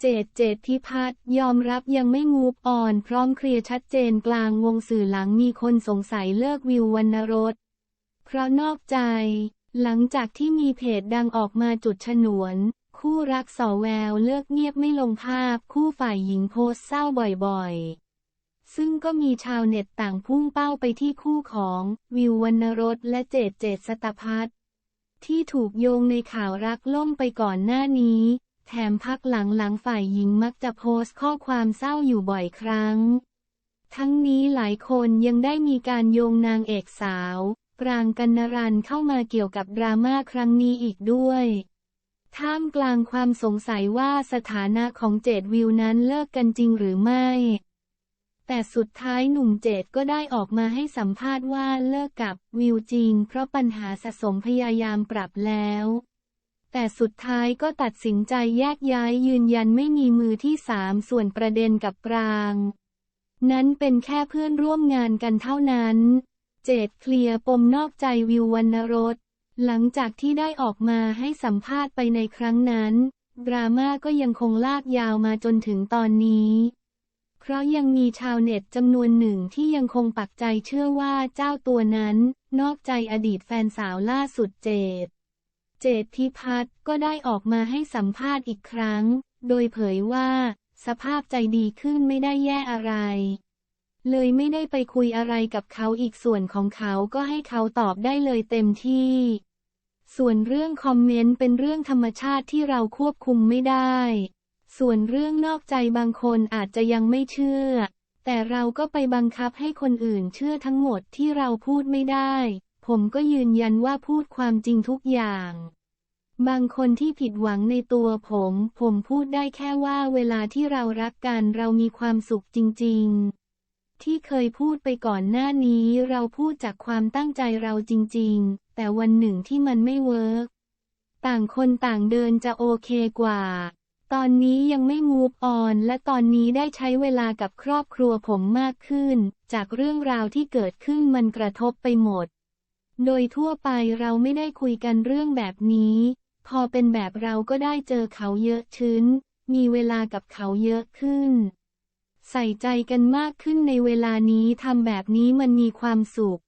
เจดเจดพิพัฒน์ยอมรับยังไม่งูปอ่อน พร้อมเคลียร์ชัดเจนกลางวงสื่อหลังมีคนสงสัยเลิกวิววรรณรสเพราะนอกใจ หลังจากที่มีเพจดังออกมาจุดฉนวน คู่รักสอแววเลิกเงียบไม่ลงภาพ คู่ฝ่ายหญิงโพสเศร้าบ่อยๆ ซึ่งก็มีชาวเน็ตต่างพุ่งเป้าไปที่คู่ของวิววรรณรสและเจดเจดสตพัฒที่ถูกโยงในข่าวรักล่มไปก่อนหน้านี้ แถมพักหลังๆฝ่ายหญิงมักจะโพสต์ข้อความเศร้าอยู่บ่อยครั้ง ทั้งนี้หลายคนยังได้มีการโยงนางเอกสาว ปรางกันนรันเข้ามาเกี่ยวกับดราม่าครั้งนี้อีกด้วย ท่ามกลางความสงสัยว่าสถานะของเจดวิวนั้นเลิกกันจริงหรือไม่ แต่สุดท้ายหนุ่มเจดก็ได้ออกมาให้สัมภาษณ์ว่าเลิกกับวิวจริง เพราะปัญหาสะสมพยายามปรับแล้ว แต่สุดท้ายก็ตัดสินใจแยกย้ายยืนยันไม่มีมือที่สามส่วนประเด็นกับปราง นั้นเป็นแค่เพื่อนร่วมงานกันเท่านั้น เจดเคลียร์ปมนอกใจวิววรรณรสหลังจากที่ได้ออกมาให้สัมภาษณ์ไปในครั้งนั้น ดราม่าก็ยังคงลากยาวมาจนถึงตอนนี้ เพราะยังมีชาวเน็ตจำนวนหนึ่งที่ยังคงปักใจเชื่อว่าเจ้าตัวนั้น นอกใจอดีตแฟนสาวล่าสุดเจด เจดพิพัฒน์ก็ได้ออกมาให้สัมภาษณ์อีกครั้ง โดยเผยว่า สภาพใจดีขึ้นไม่ได้แย่อะไร เลยไม่ได้ไปคุยอะไรกับเขาอีกส่วนของเขาก็ให้เขาตอบได้เลยเต็มที่ ส่วนเรื่องคอมเมนต์เป็นเรื่องธรรมชาติที่เราควบคุมไม่ได้ ส่วนเรื่องนอกใจบางคนอาจจะยังไม่เชื่อ แต่เราก็ไปบังคับให้คนอื่นเชื่อทั้งหมดที่เราพูดไม่ได้ ผมก็ยืนยันว่าพูดความจริงทุกอย่าง บางคนที่ผิดหวังในตัวผม ผมพูดได้แค่ว่าเวลาที่เรารักกันเรามีความสุขจริง ๆ ที่เคยพูดไปก่อนหน้านี้เราพูดจากความตั้งใจเราจริง ๆ แต่วันหนึ่งที่มันไม่เวิร์กต่างคนต่างเดินจะโอเคกว่า ตอนนี้ยังไม่มูฟออนและตอนนี้ได้ใช้เวลากับครอบครัวผมมากขึ้น จากเรื่องราวที่เกิดขึ้นมันกระทบไปหมด โดยทั่วไปเราไม่ได้คุยกันเรื่องแบบนี้ พอเป็นแบบเราก็ได้เจอเขาเยอะชื้น มีเวลากับเขาเยอะขึ้น ใส่ใจกันมากขึ้นในเวลานี้ทำแบบนี้มันมีความสุข